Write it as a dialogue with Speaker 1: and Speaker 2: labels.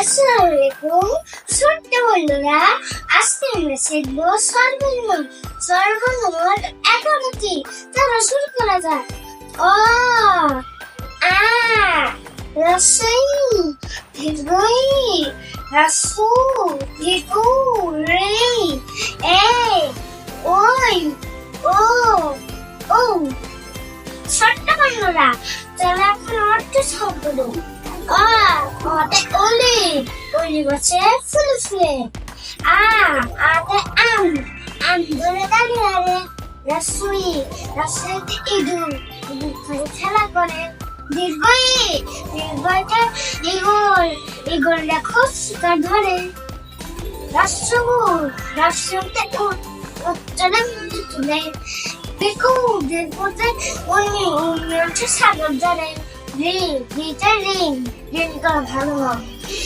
Speaker 1: আসসালামু ছোট্ট বন্ধুরা, আজকে সর্বনিম্ন সর্বনিম্ন তারা শুরু করা যাক। অ, আ, রসই ভিগই রাসু ভিগু রে এ, ওই, ও ও ছোট্ট বন্ধুরা তাহলে এখন অর্থ শব্দ আ অতে ওলি হচ্ছে ফুলে ফুলে। আ আম আম ধরে দাঁড়িয়ে আরে। রসুই খেলা করে। দীর্ঘই দীর্ঘটা ইগল ইগল দেখো শিকার ধরে। রাষ্ট্রগুল রাষ্ট্রতে উচ্চারণ তুলে। দেখো দেখোতে উনি উনি হচ্ছে সাগর ধরে। রি ভালো হয়।